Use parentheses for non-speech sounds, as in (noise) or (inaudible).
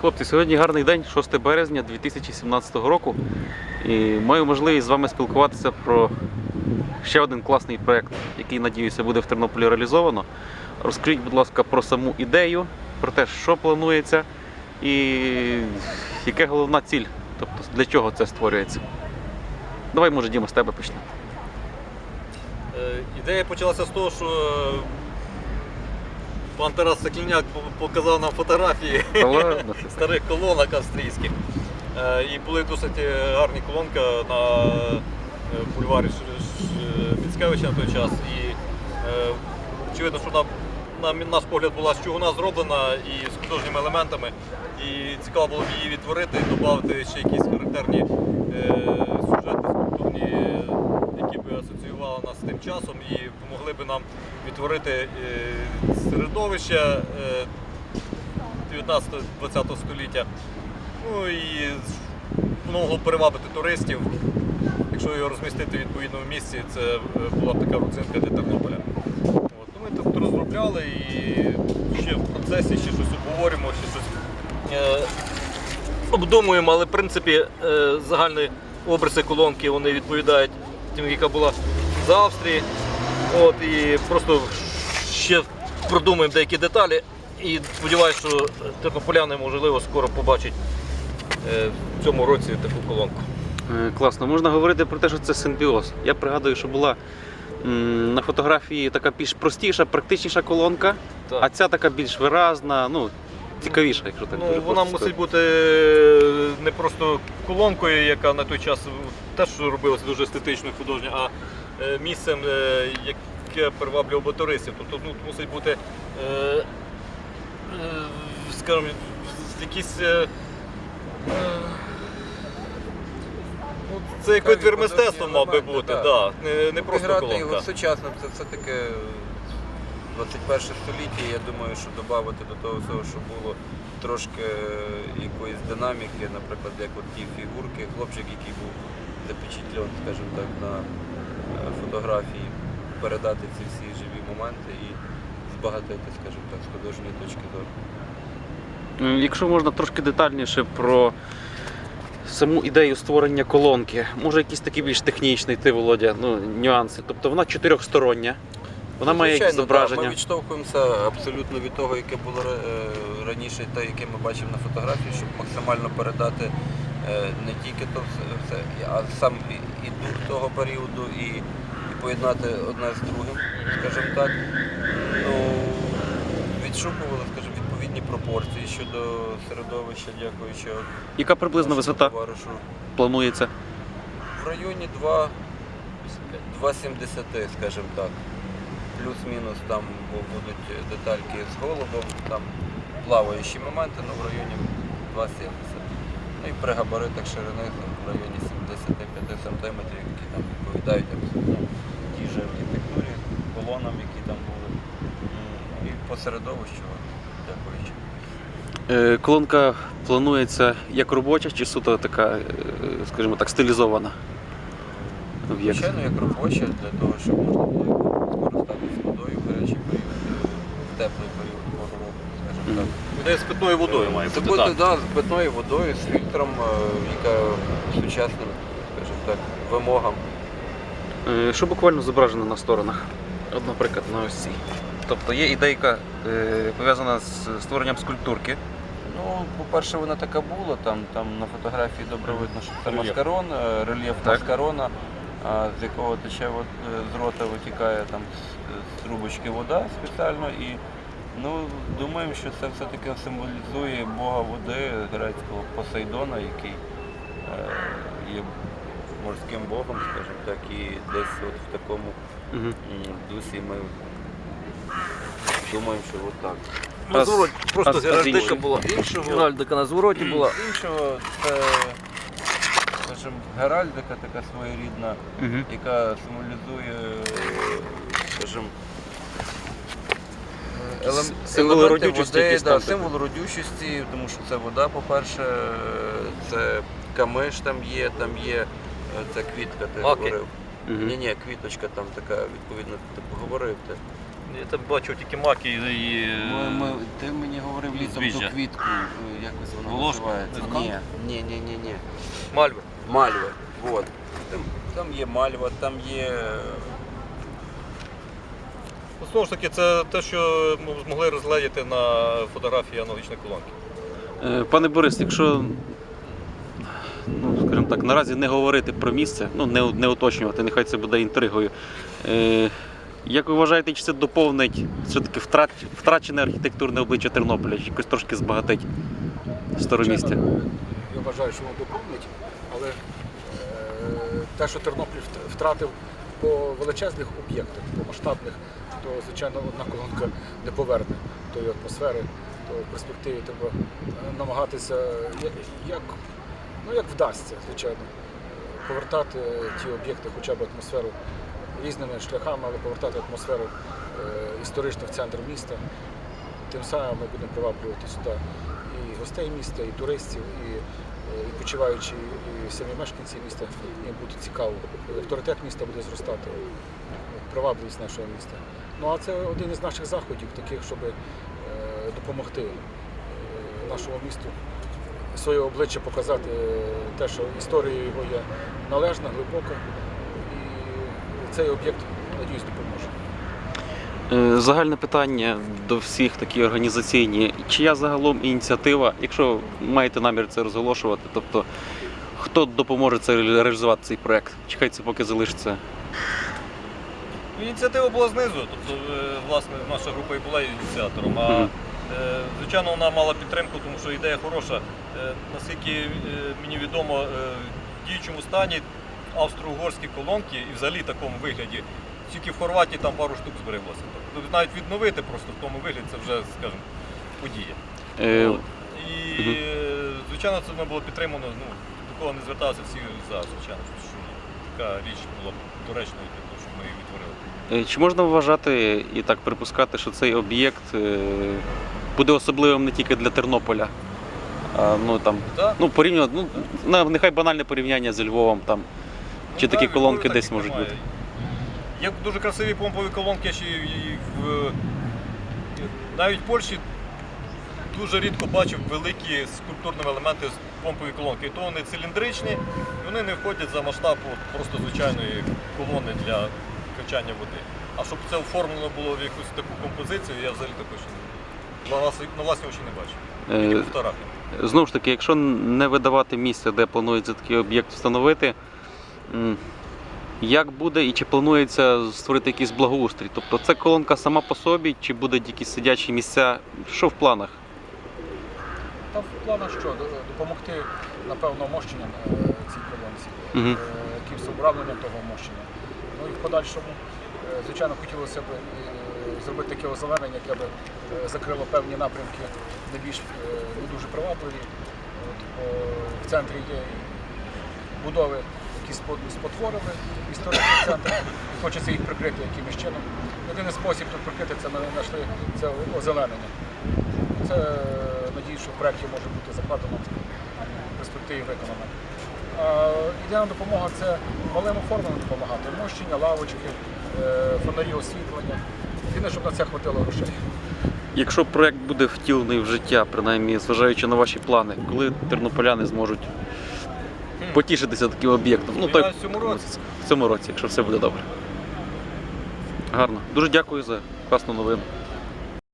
Хлопці, сьогодні гарний день, 6 березня 2017 року. І маю можливість з вами спілкуватися про ще один класний проєкт, який, надіюся, буде в Тернополі реалізовано. Розкажіть, будь ласка, про саму ідею, про те, що планується і яка головна ціль, тобто для чого це створюється. Давай, може, Діма, з тебе почнемо. Е, Ідея почалася з того, що е, пан Тарас Сокільняк показав нам фотографії ладно. (laughs) старих колонок австрійських. Е, І були досить е, гарні колонки на е, бульварі Міцкевича на той час. І очевидно, що на, на наш погляд була з чугуна зроблена і з художніми елементами. І цікаво було б її відтворити і додати ще якісь характерні сюжети скульптурні, які б асоціювали нас з тим часом і допомогли б нам відтворити е, середовище е, 19-20 століття. Ну і воно могло б перевабити туристів. Якщо його розмістити в відповідному місці, це е, була б така родзинка для Тернополя. От. Ну, ми тут розробляли і ще в процесі ще щось обговорюємо, ще щось е, обдумуємо, але в принципі е, загальні обриси колонки вони відповідають тим, яка була з Австрії. От, і просто ще продумуємо деякі деталі. І сподіваюся, що тернополяни можливо скоро побачать е, в цьому році таку колонку. Е, Класно, можна говорити про те, що це симбіоз. Я пригадую, що була на фотографії така більш простіша, практичніша колонка, Так. а ця така більш виразна, ну, цікавіша, якщо так Ну, дуже вона мусить сказати. бути е, не просто колонкою, яка на той час теж робилася дуже естетично і художньо, а місцем, е, яке приваблювало би туристів. Тобто ну, мусить бути, е, е, скажімо, якісь. е, е, ну, Це як витвір мистецтва мав би бути, так. да. не, не просто Обіграти його колонка. сучасно, це все-таки 21 століття. Я думаю, що додати до того всього, що було трошки якоїсь динаміки, наприклад, як от ті фігурки, хлопчик, який був запечатлен, скажімо так, на е, фотографії, передати ці всі живі моменти і збагатити, скажімо так, з художньої точки зору. Якщо можна трошки детальніше про саму ідею створення колонки, може якийсь такий більш технічний, ти, Володя, ну, нюанси. Тобто вона чотирьохстороння, вона має якісь зображення. Ми відштовхуємося абсолютно від того, яке було е, раніше, те, яке ми бачимо на фотографії, щоб максимально передати не тільки то все, а сам і, дух того періоду, і, і поєднати одне з другим, скажімо так. Ну, відшукували, скажімо, відповідні пропорції щодо середовища, дякуючи Яка приблизна висота товаришу. планується? В районі 2,70, скажімо так. Плюс-мінус там будуть детальки з голубом, там плаваючі моменти, ну в районі 2,70. Ну і при габаритах ширини там, в районі 75 см, які там відповідають абсолютно тій же архітектурі, колонам, які там були. І по середовищу, дякуючи. Е, Колонка планується як робоча чи суто така, е, скажімо так, стилізована? Об'єкт. Звичайно, як робоча, для того, щоб можна було скористатися водою в гарячий період, е, в теплий період пору року, скажімо так. Де з питною водою має Це бути. так. да, з питною водою, з фільтром, е, яка сучасним, скажімо так, вимогам. Е, Що буквально зображено на сторонах? От, наприклад, на ось цій. Тобто є ідейка е, пов'язана з створенням скульптурки. Ну, по-перше, вона така була, там, там на фотографії добре видно, що це Рельєф. маскарон, е, рельєф Так. маскарона, а, з якого тече от, е, з рота витікає там з, з трубочки вода спеціально. І ну, думаємо, що це все-таки символізує Бога води грецького Посейдона, який е, є морським богом, скажімо так, і десь от в такому Угу. дусі ми думаємо, що от так. На звороті просто геральдика була. Іншого Геральдика на звороті була. (clears throat) Іншого це, скажімо, геральдика така своєрідна, Угу. яка символізує, скажімо, елем- Символи елементи родючості води, якісь да, там символ родючості, тому що це вода, по-перше, це камиш там є, там є е, ця квітка, ти Маки. говорив. Угу. Ні, ні, квіточка там така, відповідно, ти говорив. Ти. Я там бачив тільки маки і. і... Ми, ми, ти мені говорив літом Збіжжя. ту квітку, е, якось вона Волошку? називається. Не Ні, ні, ні, ні, ні. Мальви. Мальва. Вот. Там, там є мальва, там є. Знову ж таки, це те, що ми змогли розгледіти на фотографії аналогічної колонки. Е, Пане Борис, якщо ну, скажімо так, наразі не говорити про місце, ну не, не уточнювати, нехай це буде інтригою. Е, як ви вважаєте, чи це доповнить все-таки втрат, втрачене архітектурне обличчя Тернополя, чи якось трошки збагатить старомістя? Я вважаю, що воно доповнить, але е, те, що Тернопіль втратив по величезних об'єктах, по масштабних, то звичайно одна колонка не поверне тої атмосфери, то в перспективі треба е, намагатися як, як, ну, як вдасться, звичайно, е, повертати ті об'єкти, хоча б атмосферу різними шляхами, але повертати атмосферу е, історичну в центр міста. Тим самим ми будемо приваблювати сюди гостей міста, і туристів, і е, і самі мешканці міста їм буде цікаво. Авторитет міста буде зростати, привабливість нашого міста. Ну а це один із наших заходів, таких, щоб е, допомогти е, нашому місту своє обличчя показати, те, що історія його є належна, глибока, і цей об'єкт, надіюсь, допоможе. Е, Загальне питання до всіх такі організаційні. Чия загалом ініціатива, якщо маєте намір це розголошувати, тобто хто допоможе це реалізувати цей проект? Це поки залишиться? Ініціатива була знизу, тобто, е, власне, наша група і була ініціатором. А е, звичайно, вона мала підтримку, тому що ідея хороша. Наскільки мені відомо, в діючому стані австро-угорські колонки і взагалі в такому вигляді. Тільки в Хорватії там пару штук збереглося. Тобто навіть відновити просто в тому вигляді це вже, скажімо, подія. Е, І, е, звичайно, це було підтримано. Ну, до кого не зверталися всі за, звичайно, що така річ була доречною для того, щоб ми її відтворили. Е, Чи можна вважати і так припускати, що цей об'єкт е, буде особливим не тільки для Тернополя? А, ну, там, Так? ну, порівняно, ну, нехай банальне порівняння з Львовом. Там. Чи такі так, колонки десь можуть бути? Є дуже красиві помпові колонки, ще і в навіть в Польщі дуже рідко бачив великі скульптурні елементи з помпової колонки. І то вони циліндричні, і вони не входять за масштаб от просто звичайної колони для качання води. А щоб це оформлено було в якусь таку композицію, я взагалі також не- на власні, на власні очі не бачив. Тільки Е, фотографії. Знову ж таки, якщо не видавати місце, де планується такий об'єкт встановити, як буде і чи планується створити якийсь благоустрій? Тобто це колонка сама по собі, чи будуть якісь сидячі місця? Що в планах? Та в планах що? Допомогти, напевно, мощенням е, цій колонці, Мгм. е, якимось обравленням того мощення. Ну і в подальшому, е, звичайно, хотілося б зробити таке озеленення, яке б закрило певні напрямки найбільш е, не дуже привабливі. В центрі є будови, які спотворили історичний центр, хочеться їх прикрити якимось чином. Єдиний спосіб тут прикрити це знайшли це озеленення. Це надіюсь, що в проєкті може бути закладено в перспективі виконано. Ідеальна допомога це малим оформленням допомагати. Мощення, лавочки, е, фонарі освітлення. Єдине, щоб на це хватило грошей. Якщо проект буде втілений в життя, принаймні зважаючи на ваші плани, коли тернополяни зможуть потішитися таким об'єктом? Ну, той, в цьому році. в цьому році, якщо все буде добре. Гарно. Дуже дякую за класну новину.